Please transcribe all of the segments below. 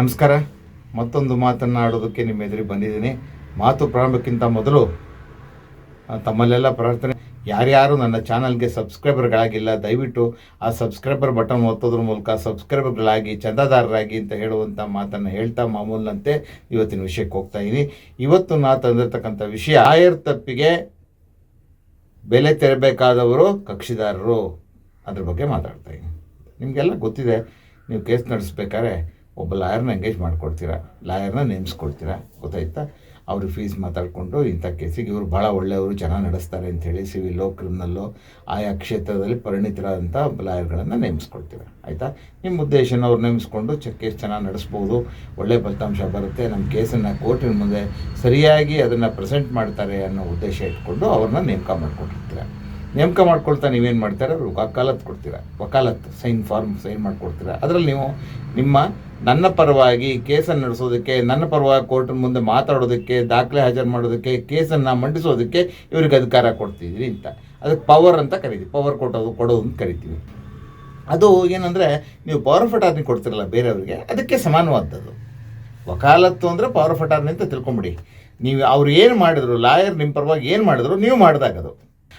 ನಮಸ್ಕಾರ. ಮತ್ತೊಂದು ಮಾತನ್ನು ಆಡೋದಕ್ಕೆ ನಿಮ್ಮ ಎದುರಿಗೆ ಬಂದಿದ್ದೀನಿ. ಮಾತು ಪ್ರಾರಂಭಕ್ಕಿಂತ ಮೊದಲು ತಮ್ಮಲ್ಲೆಲ್ಲ ಪ್ರಾರ್ಥನೆ. ಯಾರ್ಯಾರು ನನ್ನ ಚಾನಲ್ಗೆ ಸಬ್ಸ್ಕ್ರೈಬರ್ಗಳಾಗಿಲ್ಲ, ದಯವಿಟ್ಟು ಆ ಸಬ್ಸ್ಕ್ರೈಬರ್ ಬಟನ್ ಒತ್ತೋದ್ರ ಮೂಲಕ ಸಬ್ಸ್ಕ್ರೈಬರ್ಗಳಾಗಿ, ಚಂದಾದಾರರಾಗಿ ಅಂತ ಹೇಳುವಂಥ ಮಾತನ್ನು ಹೇಳ್ತಾ ಮಾಮೂಲಿನಂತೆ ಇವತ್ತಿನ ವಿಷಯಕ್ಕೆ ಹೋಗ್ತಾ ಇದ್ದೀನಿ ಇವತ್ತು ನಾ ತಂದಿರತಕ್ಕಂಥ ವಿಷಯ, ಆಯರ್ ತಪ್ಪಿಗೆ ಬೆಲೆ ತೆರಬೇಕಾದವರು ಕಕ್ಷಿದಾರರು. ಅದ್ರ ಬಗ್ಗೆ ಮಾತಾಡ್ತಾ ಇದ್ದೀನಿ ನಿಮಗೆಲ್ಲ ಗೊತ್ತಿದೆ, ನೀವು ಕೇಸ್ ನಡೆಸ್ಬೇಕಾದ್ರೆ ಒಬ್ಬ ಲಾಯರ್ನ ಎಂಗೇಜ್ ಮಾಡ್ಕೊಡ್ತೀರಾ? ಲಾಯರ್ನ ನೇಮಿಸ್ಕೊಡ್ತೀರಾ? ಗೊತ್ತಾಯ್ತಾ? ಅವರು ಫೀಸ್ ಮಾತಾಡಿಕೊಂಡು ಇಂಥ ಕೇಸಿಗೆ ಇವರು ಭಾಳ ಒಳ್ಳೆಯವರು ಜನ ನಡೆಸ್ತಾರೆ ಅಂಥೇಳಿ ಸಿವಿಲ್ಲೋ ಕ್ರಿಮಿನಲ್ಲೋ ಆಯಾ ಕ್ಷೇತ್ರದಲ್ಲಿ ಪರಿಣಿತರಾದಂಥ ಲಾಯರ್ಗಳನ್ನು ನೇಮಿಸ್ಕೊಳ್ತೀರ ಆಯಿತಾ? ನಿಮ್ಮ ಉದ್ದೇಶನ ಅವ್ರು ನೇಮಿಸ್ಕೊಂಡು ಚೆಕ್ ಕೇಸ್ ಚೆನ್ನಾಗಿ ನಡೆಸ್ಬೋದು, ಒಳ್ಳೆ ಫಲಿತಾಂಶ ಬರುತ್ತೆ, ನಮ್ಮ ಕೇಸನ್ನು ಕೋರ್ಟಿನ ಮುಂದೆ ಸರಿಯಾಗಿ ಅದನ್ನು ಪ್ರೆಸೆಂಟ್ ಮಾಡ್ತಾರೆ ಅನ್ನೋ ಉದ್ದೇಶ ಇಟ್ಕೊಂಡು ಅವ್ರನ್ನ ನೇಮಕ ಮಾಡ್ಕೊಂಡಿರ್ತೀರ ನೇಮಕ ಮಾಡ್ಕೊಳ್ತಾ ನೀವೇನು ಮಾಡ್ತೀರಾ? ಅವ್ರಿಗೆ ವಕಾಲತ್ ಕೊಡ್ತೀರಾ? ವಕಾಲತ್ ಸೈನ್ ಫಾರ್ಮ್ ಸೈನ್ ಮಾಡಿಕೊಡ್ತೀರಾ? ಅದರಲ್ಲಿ ನೀವು ನಿಮ್ಮ ನನ್ನ ಪರವಾಗಿ ಕೇಸನ್ನು ನಡೆಸೋದಕ್ಕೆ, ನನ್ನ ಪರವಾಗಿ ಕೋರ್ಟ್ ಮುಂದೆ ಮಾತಾಡೋದಕ್ಕೆ, ದಾಖಲೆ ಹಾಜರು ಮಾಡೋದಕ್ಕೆ, ಕೇಸನ್ನು ಮಂಡಿಸೋದಕ್ಕೆ ಇವ್ರಿಗೆ ಅಧಿಕಾರ ಕೊಡ್ತಿದ್ರಿ ಅಂತ. ಅದಕ್ಕೆ ಪವರ್ ಅಂತ ಕರಿತೀವಿ. ಪವರ್ ಕೊಟ್ಟೋದು, ಕೊಡೋದು ಅಂತ ಕರಿತೀವಿ. ಅದು ಏನಂದರೆ, ನೀವು ಪವರ್ ಆಫ್ ಅಟಾರ್ನಿ ಕೊಡ್ತಿರಲ್ಲ ಬೇರೆಯವ್ರಿಗೆ, ಅದಕ್ಕೆ ಸಮಾನವಾದದ್ದು. ವಕಾಲತ್ತು ಅಂದರೆ ಪವರ್ ಆಫ್ ಅಟಾರ್ನಿ ಅಂತ ತಿಳ್ಕೊಂಬಿಡಿ. ನೀವು ಅವ್ರು ಏನು ಮಾಡಿದ್ರು, ಲಾಯರ್ ನಿಮ್ಮ ಪರವಾಗಿ ಏನು ಮಾಡಿದ್ರು, ನೀವು ಮಾಡಿದಾಗದು.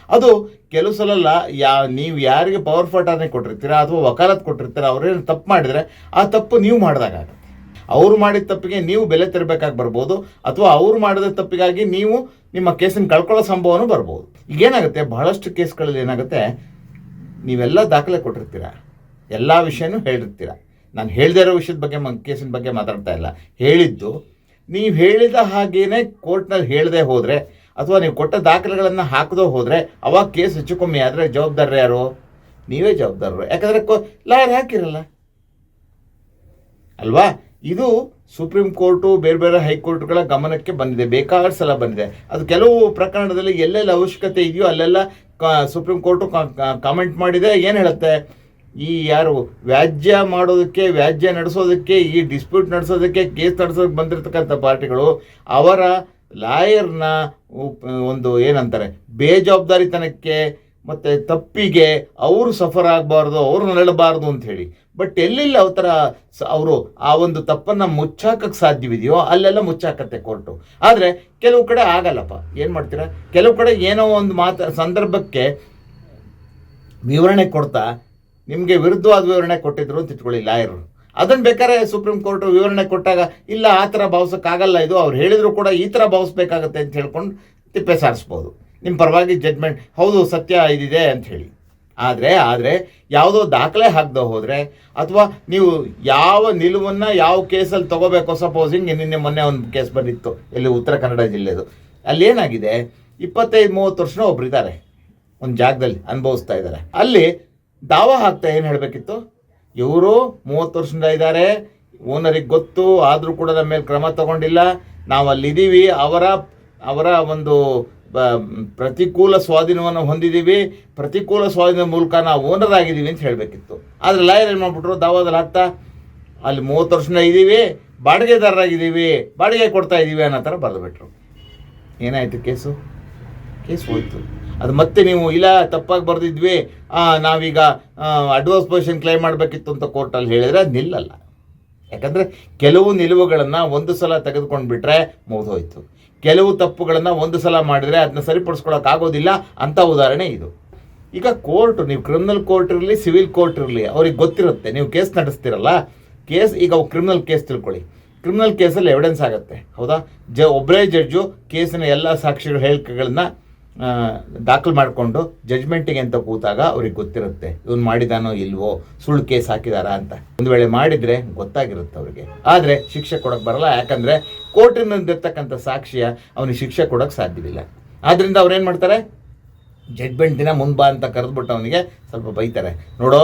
ಅದು ಕೆಲವು ಸಲ ಲಾ ಯಾ, ನೀವು ಯಾರಿಗೆ ಪವರ್ ಫಟಾನೆ ಕೊಟ್ಟಿರ್ತೀರ ಅಥವಾ ವಕಾಲತ್ ಕೊಟ್ಟಿರ್ತೀರಾ ಅವ್ರೇನು ತಪ್ಪು ಮಾಡಿದರೆ ಆ ತಪ್ಪು ನೀವು ಮಾಡಿದಾಗ ಅವ್ರು ಮಾಡಿದ ತಪ್ಪಿಗೆ ನೀವು ಬೆಲೆ ತೆರಬೇಕಾಗಿ ಬರ್ಬೋದು, ಅಥವಾ ಅವ್ರು ಮಾಡಿದ ತಪ್ಪಿಗಾಗಿ ನೀವು ನಿಮ್ಮ ಕೇಸನ್ನು ಕಳ್ಕೊಳ್ಳೋ ಸಂಭವನೂ ಬರ್ಬೋದು. ಈಗೇನಾಗುತ್ತೆ, ಬಹಳಷ್ಟು ಕೇಸ್ಗಳಲ್ಲಿ ಏನಾಗುತ್ತೆ, ನೀವೆಲ್ಲ ದಾಖಲೆ ಕೊಟ್ಟಿರ್ತೀರ, ಎಲ್ಲ ವಿಷಯನೂ ಹೇಳಿರ್ತೀರ. ನಾನು ಹೇಳದೇ ಇರೋ ವಿಷಯದ ಬಗ್ಗೆ ಕೇಸಿನ ಬಗ್ಗೆ ಮಾತಾಡ್ತಾ ಇಲ್ಲ. ಹೇಳಿದ್ದು, ನೀವು ಹೇಳಿದ ಹಾಗೇನೆ ಕೋರ್ಟ್ನಲ್ಲಿ ಹೇಳದೆ ಹೋದರೆ ಅಥವಾ ನೀವು ಕೊಟ್ಟ ದಾಖಲೆಗಳನ್ನು ಹಾಕದೋ ಹೋದರೆ ಅವಾಗ ಕೇಸ್ ಹೆಚ್ಚು ಕಮ್ಮಿ ಆದರೆ ಜವಾಬ್ದಾರರು ಯಾರು? ನೀವೇ ಜವಾಬ್ದಾರರು. ಯಾಕಂದರೆ ಕೊ ಲಾಯರ್ ಹಾಕಿರಲ್ಲ. ಅಲ್ವಾ? ಇದು ಸುಪ್ರೀಂ ಕೋರ್ಟು, ಬೇರೆ ಬೇರೆ ಹೈಕೋರ್ಟ್ಗಳ ಗಮನಕ್ಕೆ ಬಂದಿದೆ. ಬೇಕಾದ ಸಲ ಬಂದಿದೆ. ಅದು ಕೆಲವು ಪ್ರಕರಣದಲ್ಲಿ ಎಲ್ಲೆಲ್ಲ ಅವಶ್ಯಕತೆ ಇದೆಯೋ ಅಲ್ಲೆಲ್ಲ ಸುಪ್ರೀಂ ಕೋರ್ಟು ಕಾಮೆಂಟ್ ಮಾಡಿದೆ. ಏನು ಹೇಳುತ್ತೆ? ಈ ಯಾರು ವ್ಯಾಜ್ಯ ಮಾಡೋದಕ್ಕೆ, ವ್ಯಾಜ್ಯ ನಡೆಸೋದಕ್ಕೆ, ಈ ಡಿಸ್ಪ್ಯೂಟ್ ನಡೆಸೋದಕ್ಕೆ ಕೇಸ್ ನಡೆಸೋದಕ್ಕೆ ಬಂದಿರತಕ್ಕಂಥ ಪಾರ್ಟಿಗಳು ಅವರ ಲಾಯರ್ನ ಒಂದು ಏನಂತಾರೆ, ಬೇಜವಾಬ್ದಾರಿತನಕ್ಕೆ ಮತ್ತು ತಪ್ಪಿಗೆ ಅವರು ಸಫರ್ ಆಗಬಾರ್ದು, ಅವರು ನರಳಬಾರ್ದು ಅಂತ ಹೇಳಿ. ಬಟ್ ಎಲ್ಲಿಲ್ಲ ಅವ ಥರ ಅವರು ಆ ಒಂದು ತಪ್ಪನ್ನು ಮುಚ್ಚಾಕಕ್ಕೆ ಸಾಧ್ಯವಿದೆಯೋ ಅಲ್ಲೆಲ್ಲ ಮುಚ್ಚಾಕತ್ತೆ ಕೋರ್ಟು. ಆದರೆ ಕೆಲವು ಕಡೆ ಆಗಲ್ಲಪ್ಪ. ಏನು ಮಾಡ್ತೀರಾ? ಕೆಲವು ಕಡೆ ಏನೋ ಒಂದು ಮಾತು, ಸಂದರ್ಭಕ್ಕೆ ವಿವರಣೆ ಕೊಡ್ತಾ, ನಿಮಗೆ ವಿರುದ್ಧವಾದ ವಿವರಣೆ ಕೊಟ್ಟಿದ್ರು ಅಂತ ಇಟ್ಕೊಳ್ಳಿ ಲಾಯರು ಅದನ್ನು ಬೇಕಾದ್ರೆ ಸುಪ್ರೀಂ ಕೋರ್ಟ್ ವಿವರಣೆ ಕೊಟ್ಟಾಗ, ಇಲ್ಲ, ಆ ಥರ ಭಾವಿಸೋಕ್ಕಾಗಲ್ಲ ಇದು. ಅವ್ರು ಹೇಳಿದ್ರು ಕೂಡ ಈ ಥರ ಭಾವಿಸ್ಬೇಕಾಗತ್ತೆ ಅಂತ ಹೇಳ್ಕೊಂಡು ತಿಪ್ಪೆ ಸಾರಿಸ್ಬೋದು. ನಿಮ್ಮ ಪರವಾಗಿ ಜಡ್ಮೆಂಟ್ ಹೌದು, ಸತ್ಯ ಇದಿದೆ ಅಂತ ಹೇಳಿ. ಆದರೆ ಆದರೆ, ಯಾವುದೋ ದಾಖಲೆ ಹಾಕ್ದೋ ಹೋದರೆ, ಅಥವಾ ನೀವು ಯಾವ ನಿಲುವನ್ನು ಯಾವ ಕೇಸಲ್ಲಿ ತೊಗೋಬೇಕೋ ಸಪೋಸಿಂಗ್ ನಿನ್ನೆ ಮೊನ್ನೆ ಒಂದು ಕೇಸ್ ಬಂದಿತ್ತು, ಇಲ್ಲಿ ಉತ್ತರ ಕನ್ನಡ ಜಿಲ್ಲೆದು. ಅಲ್ಲಿ ಏನಾಗಿದೆ, ಇಪ್ಪತ್ತೈದು, ಮೂವತ್ತು ವರ್ಷನೂ ಒಬ್ಬರಿದ್ದಾರೆ ಒಂದು ಜಾಗದಲ್ಲಿ ಅನುಭವಿಸ್ತಾ ಇದ್ದಾರೆ. ಅಲ್ಲಿ ದಾವ ಹಾಕ್ತಾ ಏನು ಹೇಳಬೇಕಿತ್ತು? ಇವರು ಮೂವತ್ತು ವರ್ಷದಿಂದ ಇದ್ದಾರೆ. ಓನರಿಗೆ ಗೊತ್ತು, ಆದರೂ ಕೂಡ ನಮ್ಮ ಮೇಲೆ ಕ್ರಮ ತಗೊಂಡಿಲ್ಲ. ನಾವು ಅಲ್ಲಿದ್ದೀವಿ. ಅವರ ಅವರ ಒಂದು ಪ್ರತಿಕೂಲ ಸ್ವಾಧೀನವನ್ನು ಹೊಂದಿದ್ದೀವಿ. ಪ್ರತಿಕೂಲ ಸ್ವಾಧೀನದ ಮೂಲಕ ನಾವು ಓನರ್ ಆಗಿದ್ದೀವಿ ಅಂತ ಹೇಳಬೇಕಿತ್ತು. ಆದರೆ ಲಾಯರ್ ಏನು ಮಾಡ್ಬಿಟ್ರು? ದಾವಾದಲ್ಲಿ ಹಾಕ್ತಾ, ಅಲ್ಲಿ ಮೂವತ್ತು ವರ್ಷದಿಂದ ಇದ್ದೀವಿ. ಬಾಡಿಗೆದಾರರಾಗಿದ್ದೀವಿ. ಬಾಡಿಗೆ ಕೊಡ್ತಾ ಇದ್ದೀವಿ ಅನ್ನೋ ಥರ ಬರೆದುಬಿಟ್ರು. ಏನಾಯಿತು ಕೇಸು? ಕೇಸ್ ಹೋಯ್ತು. ಅದು ಮತ್ತೆ ನೀವು, ಇಲ್ಲ, ತಪ್ಪಾಗಿ ಬರೆದಿದ್ವಿ. ನಾವೀಗ ಅಡ್ವಾನ್ಸ್ ಪೊಸಿಷನ್ ಕ್ಲೈಮ್ ಮಾಡಬೇಕಿತ್ತು ಅಂತ ಕೋರ್ಟಲ್ಲಿ ಹೇಳಿದರೆ ಅದು ನಿಲ್ಲಲ್ಲ. ಯಾಕಂದರೆ ಕೆಲವು ನಿಲುವುಗಳನ್ನು ಒಂದು ಸಲ ತೆಗೆದುಕೊಂಡು ಬಿಟ್ಟರೆ ಮುಗಿದೋಯ್ತು. ಕೆಲವು ತಪ್ಪುಗಳನ್ನು ಒಂದು ಸಲ ಮಾಡಿದರೆ ಅದನ್ನ ಸರಿಪಡಿಸ್ಕೊಳಕ್ಕಾಗೋದಿಲ್ಲ ಅಂತ ಉದಾಹರಣೆ ಇದು. ಈಗ ಕೋರ್ಟು ನೀವು ಕ್ರಿಮಿನಲ್ ಕೋರ್ಟ್ ಇರಲಿ ಸಿವಿಲ್ ಕೋರ್ಟ್ ಇರಲಿ, ಅವ್ರಿಗೆ ಗೊತ್ತಿರುತ್ತೆ, ನೀವು ಕೇಸ್ ನಡೆಸ್ತಿರಲ್ಲ, ಕೇಸ್, ಈಗ ಕ್ರಿಮಿನಲ್ ಕೇಸ್ ತಿಳ್ಕೊಳ್ಳಿ. ಕ್ರಿಮಿನಲ್ ಕೇಸಲ್ಲಿ ಎವಿಡೆನ್ಸ್ ಆಗುತ್ತೆ, ಹೌದಾ? ಜ ಒಬ್ಬರೇ ಜಡ್ಜು ಕೇಸಿನ ಎಲ್ಲ ಸಾಕ್ಷಿಗಳ ಹೇಳಿಕೆಗಳನ್ನ ದಾಖಲು ಮಾಡಿಕೊಂಡು ಜಡ್ಜ್ಮೆಂಟಿಗೆ ಅಂತ ಕೂತಾಗ ಅವ್ರಿಗೆ ಗೊತ್ತಿರುತ್ತೆ, ಇವನು ಮಾಡಿದಾನೋ ಇಲ್ವೋ, ಸುಳ್ಳು ಕೇಸ್ ಹಾಕಿದಾರಾ ಅಂತ. ಒಂದು ವೇಳೆ ಮಾಡಿದರೆ ಗೊತ್ತಾಗಿರುತ್ತೆ ಅವ್ರಿಗೆ. ಆದರೆ ಶಿಕ್ಷೆ ಕೊಡೋಕೆ ಬರಲ್ಲ, ಯಾಕಂದರೆ ಕೋರ್ಟಿನಲ್ಲಿರ್ತಕ್ಕಂಥ ಸಾಕ್ಷಿಯ ಅವನಿಗೆ ಶಿಕ್ಷೆ ಕೊಡೋಕ್ಕೆ ಸಾಧ್ಯವಿಲ್ಲ. ಆದ್ದರಿಂದ ಅವ್ರೇನು ಮಾಡ್ತಾರೆ? ಜಡ್ಮೆಂಟ್ ದಿನ ಮುಂಬಾ ಅಂತ ಕರೆದ್ಬಿಟ್ಟು ಅವನಿಗೆ ಸ್ವಲ್ಪ ಬೈತಾರೆ. ನೋಡೋ,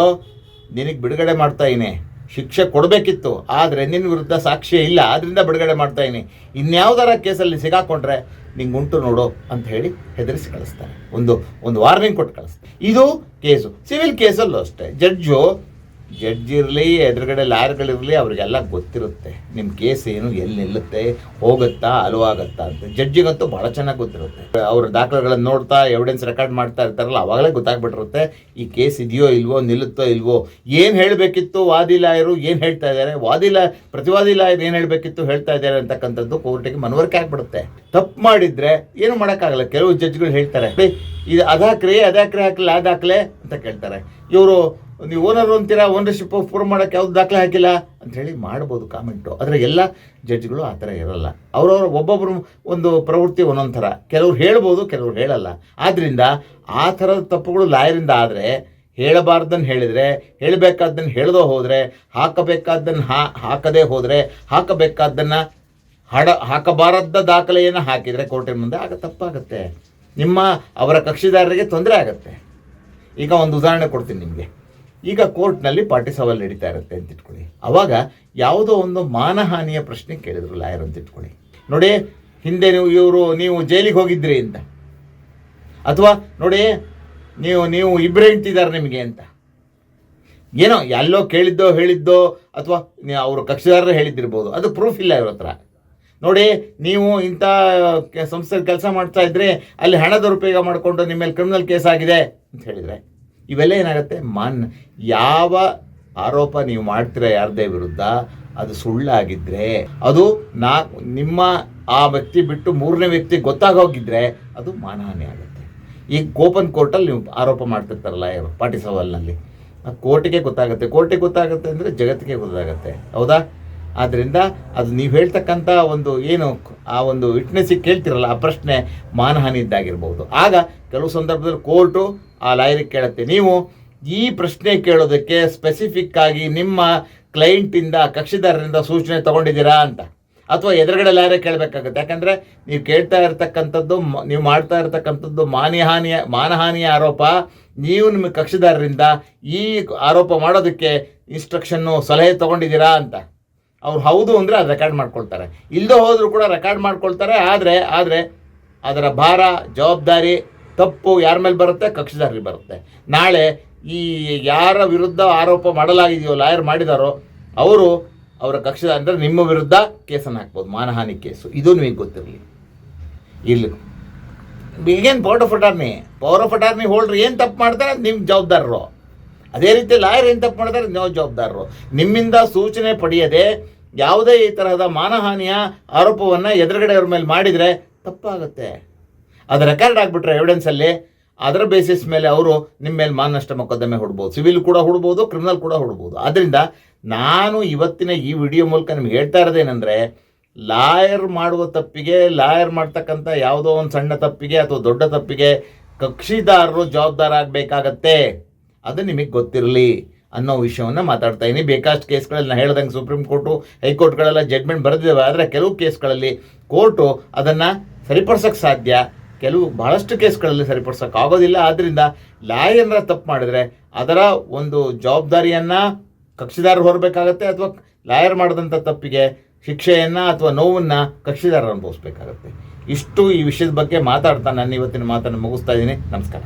ನಿನಗೆ ಬಿಡುಗಡೆ ಮಾಡ್ತಾ ಇದೀನಿ ಶಿಕ್ಷೆ ಕೊಡಬೇಕಿತ್ತು, ಆದರೆ ನಿನ್ನ ವಿರುದ್ಧ ಸಾಕ್ಷಿ ಇಲ್ಲ ಆದ್ದರಿಂದ ಬಿಡುಗಡೆ ಮಾಡ್ತಾ ಇದೀನಿ ಇನ್ಯಾವುದಾರ ಕೇಸಲ್ಲಿ ಸಿಗಾಕೊಂಡ್ರೆ ನಿಂಗೆ ಉಂಟು ನೋಡು ಅಂತ ಹೇಳಿ ಹೆದರಿಸಿ ಕಳಿಸ್ತಾರೆ. ಒಂದು ಒಂದು ವಾರ್ನಿಂಗ್ ಕೊಟ್ಟು ಕಳಿಸ್ತಾರೆ. ಇದು ಕೇಸು ಸಿವಿಲ್ ಕೇಸಲ್ಲೂ ಅಷ್ಟೇ. ಜಡ್ಜು ಜಡ್ಜ್ ಇರಲಿ ಎದುರುಗಡೆ ಲಾಯರ್ಗಳಿರಲಿ ಅವ್ರಿಗೆಲ್ಲ ಗೊತ್ತಿರುತ್ತೆ. ನಿಮ್ಮ ಕೇಸ್ ಏನು ಎಲ್ಲಿ ನಿಲ್ಲುತ್ತೆ ಹೋಗುತ್ತಾ ಅಲುವಾಗತ್ತಾ ಅಂತ. ಜಡ್ಜಿಗಂತೂ ಭಾಳ ಚೆನ್ನಾಗಿ ಗೊತ್ತಿರುತ್ತೆ. ಅವ್ರ ದಾಖಲೆಗಳನ್ನು ನೋಡ್ತಾ ಎವಿಡೆನ್ಸ್ ರೆಕಾರ್ಡ್ ಮಾಡ್ತಾ ಇರ್ತಾರಲ್ಲ ಅವಾಗಲೇ ಗೊತ್ತಾಗ್ಬಿಟ್ಟಿರುತ್ತೆ ಈ ಕೇಸ್ ಇದೆಯೋ ಇಲ್ವೋ ನಿಲ್ಲುತ್ತೋ ಇಲ್ವೋ ಏನು ಹೇಳಬೇಕಿತ್ತು ವಾದಿ ಲಾಯರು ಏನು ಹೇಳ್ತಾ ಇದ್ದಾರೆ? ವಾದಿ ಲಾ ಪ್ರತಿವಾದಿ ಲಾಯರ್ ಏನು ಹೇಳಬೇಕಿತ್ತು ಹೇಳ್ತಾ ಇದ್ದಾರೆ ಅಂತಕ್ಕಂಥದ್ದು ಕೋರ್ಟಿಗೆ ಮನವರಿಕೆ ಆಗ್ಬಿಡುತ್ತೆ. ತಪ್ಪು ಮಾಡಿದರೆ ಏನು ಮಾಡೋಕ್ಕಾಗಲ್ಲ. ಕೆಲವು ಜಡ್ಜ್ಗಳು ಹೇಳ್ತಾರೆ "ಏ, ಇದು ಅದಾಕ್ರಿ ಅದಾಕ್ರಿ ಹಾಕಲಿ ಅದಾಕ್ಲೆ ಅಂತ ಕೇಳ್ತಾರೆ. ಇವರು ನೀವು ಓನರ್ ಅಂತೀರಾ ಓನರ್ಶಿಪ್ ಪ್ರೂವ್ ಮಾಡೋಕ್ಕೆ ಯಾವ್ದು ದಾಖಲೆ ಹಾಕಿಲ್ಲ? ಅಂತ ಹೇಳಿ ಮಾಡ್ಬೋದು ಕಾಮೆಂಟು ಆದರೆ ಎಲ್ಲ ಜಡ್ಜ್ಗಳು ಆ ಥರ ಇರಲ್ಲ. ಅವ್ರವ್ರ ಒಬ್ಬೊಬ್ಬರು ಒಂದು ಪ್ರವೃತ್ತಿ ಒಂದೊಂದು ಥರ ಕೆಲವ್ರು ಹೇಳ್ಬೋದು, ಕೆಲವ್ರು ಹೇಳಲ್ಲ. ಆದ್ದರಿಂದ ಆ ಥರದ ತಪ್ಪುಗಳು ಲಾಯರಿಂದ ಆದರೆ ಹೇಳಬಾರ್ದನ್ನು ಹೇಳಿದರೆ ಹೇಳಬೇಕಾದ್ದನ್ನು ಹೇಳ್ದೋ ಹೋದರೆ ಹಾಕಬೇಕಾದ್ದನ್ನು ಹಾ, ಹಾಕದೇ ಹೋದರೆ, ಹಾಕಬೇಕಾದ್ದನ್ನು ಹಡ ಹಾಕಬಾರದ ದಾಖಲೆಯನ್ನು ಹಾಕಿದರೆ ಕೋರ್ಟಿನ ಮುಂದೆ ಆಗ ತಪ್ಪಾಗುತ್ತೆ. ನಿಮ್ಮ ಅವರ ಕಕ್ಷಿದಾರರಿಗೆ ತೊಂದರೆ ಆಗುತ್ತೆ. ಈಗ ಒಂದು ಉದಾಹರಣೆ ಕೊಡ್ತೀನಿ ನಿಮಗೆ. ಈಗ ಕೋರ್ಟ್ನಲ್ಲಿ ಪಾರ್ಟಿ ಸವಾಲ್ ನಡೀತಾ ಇರುತ್ತೆ ಅಂತ ಇಟ್ಕೊಳ್ಳಿ. ಅವಾಗ ಯಾವುದೋ ಒಂದು ಮಾನಹಾನಿಯ ಪ್ರಶ್ನೆ ಕೇಳಿದ್ರು ಲಾಯರ್ ಅಂತ ಇಟ್ಕೊಳ್ಳಿ. ನೋಡಿ, ಹಿಂದೆ ನೀವು ಇವರು, ನೀವು ಜೈಲಿಗೆ ಹೋಗಿದ್ರಿ ಅಂತ. ಅಥವಾ ನೋಡಿ, ನೀವು ನೀವು ಇಬ್ಬರೇ ಹೆಂಡ್ತಿದ್ದಾರೆ ನಿಮಗೆ ಅಂತ. ಏನೋ, ಎಲ್ಲೋ ಕೇಳಿದ್ದೋ, ಹೇಳಿದ್ದೋ, ಅಥವಾ ಅವರು ಕಕ್ಷಿದಾರರೇ ಹೇಳಿದ್ದಿರ್ಬೋದು. ಅದು ಪ್ರೂಫ್ ಇಲ್ಲ ಇವ್ರ ಹತ್ರ. ನೋಡಿ, ನೀವು ಇಂಥ ಸಂಸ್ಥೆ ಕೆಲಸ ಮಾಡ್ತಾ ಇದ್ರೆ ಅಲ್ಲಿ ಹಣದ ದುರುಪಯೋಗ ಮಾಡಿಕೊಂಡು ನಿಮ್ಮ ಮೇಲೆ ಕ್ರಿಮಿನಲ್ ಕೇಸ್ ಆಗಿದೆ ಅಂತ ಹೇಳಿದರೆ. ಇವೆಲ್ಲ ಏನಾಗುತ್ತೆ? ಮಾನ್, ಯಾವ ಆರೋಪ ನೀವು ಮಾಡ್ತೀರಾ ಯಾರದೇ ವಿರುದ್ಧ, ಅದು ಸುಳ್ಳಾಗಿದ್ದರೆ ಅದು ನಾ, ನಿಮ್ಮ ಆ ವ್ಯಕ್ತಿ ಬಿಟ್ಟು ಮೂರನೇ ವ್ಯಕ್ತಿ ಗೊತ್ತಾಗೋಗಿದ್ರೆ ಅದು ಮಾನಹಾನಿ ಆಗುತ್ತೆ. ಈಗ ಕೋಪನ್ ಕೋರ್ಟಲ್ಲಿ ನೀವು ಆರೋಪ ಮಾಡ್ತಿರ್ತಾರಲ್ಲ ಪಾರ್ಟಿ ಸವಾಲ್ನಲ್ಲಿ. ಕೋರ್ಟಿಗೆ ಗೊತ್ತಾಗುತ್ತೆ. ಕೋರ್ಟಿಗೆ ಗೊತ್ತಾಗುತ್ತೆ ಅಂದರೆ ಜಗತ್ತಿಗೆ ಗೊತ್ತಾಗುತ್ತೆ. ಹೌದಾ? ಆದ್ದರಿಂದ ಅದು ನೀವು ಹೇಳ್ತಕ್ಕಂಥ ಒಂದು ಏನು ಆ ಒಂದು ವಿಟ್ನೆಸ್ಸಿಗೆ ಕೇಳ್ತಿರಲ್ಲ, ಆ ಪ್ರಶ್ನೆ ಮಾನಹಾನಿ ಇದ್ದಾಗಿರ್ಬೋದು. ಆಗ ಕೆಲವು ಸಂದರ್ಭದಲ್ಲಿ ಕೋರ್ಟು ಆ ಲಾಯರಿಗೆ ಕೇಳುತ್ತೆ, ನೀವು ಈ ಪ್ರಶ್ನೆ ಕೇಳೋದಕ್ಕೆ ಸ್ಪೆಸಿಫಿಕ್ ಆಗಿ ನಿಮ್ಮ ಕ್ಲೈಂಟಿಂದ ಕಕ್ಷಿದಾರರಿಂದ ಸೂಚನೆ ತಗೊಂಡಿದ್ದೀರಾ ಅಂತ. ಅಥವಾ ಎದುರುಗಡೆ ಲಾಯರೇ ಕೇಳಬೇಕಾಗುತ್ತೆ. ಯಾಕಂದರೆ ನೀವು ಕೇಳ್ತಾ ಇರ್ತಕ್ಕಂಥದ್ದು ನೀವು ಮಾಡ್ತಾ ಇರ್ತಕ್ಕಂಥದ್ದು ಮಾನಹಾನಿಯ ಮಾನಹಾನಿಯ ಆರೋಪ. ನೀವು ನಿಮ್ಮ ಕಕ್ಷಿದಾರರಿಂದ ಈ ಆರೋಪ ಮಾಡೋದಕ್ಕೆ ಇನ್ಸ್ಟ್ರಕ್ಷನ್ನು ಸಲಹೆ ತಗೊಂಡಿದ್ದೀರಾ ಅಂತ. ಅವ್ರು ಹೌದು ಅಂದರೆ ಅದು ರೆಕಾರ್ಡ್ ಮಾಡ್ಕೊಳ್ತಾರೆ. ಇಲ್ಲದೆ ಹೋದರೂ ಕೂಡ ರೆಕಾರ್ಡ್ ಮಾಡ್ಕೊಳ್ತಾರೆ, ಆದರೆ ಆದರೆ ಅದರ ಭಾರ, ಜವಾಬ್ದಾರಿ, ತಪ್ಪು ಯಾರ ಮೇಲೆ ಬರುತ್ತೆ? ಕಕ್ಷಿದಾರರಿಗೆ ಬರುತ್ತೆ. ನಾಳೆ ಈ ಯಾರ ವಿರುದ್ಧ ಆರೋಪ ಮಾಡಲಾಗಿದೆಯೋ, ಲಾಯರ್ ಮಾಡಿದಾರೋ, ಅವರು ಅವರ ಕಕ್ಷದ ಅಂದರೆ ನಿಮ್ಮ ವಿರುದ್ಧ ಕೇಸನ್ನು ಹಾಕ್ಬೋದು, ಮಾನಹಾನಿ ಕೇಸು. ಇದು ನಿಮಗೆ ಗೊತ್ತಿರಲಿ. ಇಲ್ಲಿ ಈಗೇನು power of attorney power of attorney ಹೋಲ್ಡ್ರಿ ಏನು ತಪ್ಪು ಮಾಡ್ತಾರೆ ನಿಮ್ಮ ಜವಾಬ್ದಾರರು. ಅದೇ ರೀತಿ ಲಾಯರ್ ಏನು ತಪ್ಪು ಮಾಡಿದ್ರೆ ನೀವು ಜವಾಬ್ದಾರರು. ನಿಮ್ಮಿಂದ ಸೂಚನೆ ಪಡೆಯದೆ ಯಾವುದೇ ಈ ತರಹದ ಮಾನಹಾನಿಯ ಆರೋಪವನ್ನು ಎದುರುಗಡೆ ಅವ್ರ ಮೇಲೆ ಮಾಡಿದರೆ ತಪ್ಪಾಗುತ್ತೆ. ಅದು ರೆಕಾರ್ಡ್ ಆಗಿಬಿಟ್ರೆ ಎವಿಡೆನ್ಸಲ್ಲಿ ಅದರ ಬೇಸಿಸ್ ಮೇಲೆ ಅವರು ನಿಮ್ಮ ಮೇಲೆ ಮಾನನಷ್ಟ ಮೊಕದ್ದಮೆ ಹೊಡ್ಬೋದು. ಸಿವಿಲ್ ಕೂಡ ಹೊಡ್ಬೋದು ಕ್ರಿಮಿನಲ್ ಕೂಡ ಹೊಡ್ಬೋದು. ಆದ್ದರಿಂದ ನಾನು ಇವತ್ತಿನ ಈ ವಿಡಿಯೋ ಮೂಲಕ ನಿಮ್ಗೆ ಹೇಳ್ತಾ ಇರೋದೇನೆಂದರೆ ಲಾಯರ್ ಮಾಡುವ ತಪ್ಪಿಗೆ, ಲಾಯರ್ ಮಾಡ್ತಕ್ಕಂಥ ಯಾವುದೋ ಒಂದು ಸಣ್ಣ ತಪ್ಪಿಗೆ ಅಥವಾ ದೊಡ್ಡ ತಪ್ಪಿಗೆ ಕಕ್ಷಿದಾರರು ಜವಾಬ್ದಾರ ಆಗಬೇಕಾಗತ್ತೆ. ಅದು ನಿಮಗೆ ಗೊತ್ತಿರಲಿ ಅನ್ನೋ ವಿಷಯವನ್ನು ಮಾತಾಡ್ತಾ ಇದ್ದೀನಿ ಬೇಕಾಷ್ಟು ಕೇಸ್ಗಳಲ್ಲಿ ನಾನು ಹೇಳ್ದಂಗೆ ಸುಪ್ರೀಂ ಕೋರ್ಟು ಹೈಕೋರ್ಟ್ಗಳೆಲ್ಲ ಜಡ್ಮೆಂಟ್ ಬರೆದಿದ್ದಾವೆ ಆದರೆ ಕೆಲವು ಕೇಸ್ಗಳಲ್ಲಿ ಕೋರ್ಟು ಅದನ್ನು ಸರಿಪಡಿಸೋಕ್ಕೆ ಸಾಧ್ಯ. ಕೆಲವು ಬಹಳಷ್ಟು ಕೇಸ್ಗಳಲ್ಲಿ ಸರಿಪಡಿಸೋಕೆ ಆಗೋದಿಲ್ಲ. ಆದ್ದರಿಂದ ಲಾಯರ್ನ ತಪ್ಪು ಮಾಡಿದ್ರೆ ಅದರ ಒಂದು ಜವಾಬ್ದಾರಿಯನ್ನು ಕಕ್ಷಿದಾರರು ಹೊರಬೇಕಾಗತ್ತೆ ಅಥವಾ ಲಾಯರ್ ಮಾಡಿದಂಥ ತಪ್ಪಿಗೆ ಶಿಕ್ಷೆಯನ್ನು ಅಥವಾ ನೋವನ್ನು ಕಕ್ಷಿದಾರರು ಅನುಭವಿಸ್ಬೇಕಾಗತ್ತೆ. ಇಷ್ಟು ಈ ವಿಷಯದ ಬಗ್ಗೆ ಮಾತಾಡ್ತಾ ನಾನು ಇವತ್ತಿನ ಮಾತನ್ನು ಮುಗಿಸ್ತಾ ಇದ್ದೀನಿ ನಮಸ್ಕಾರ.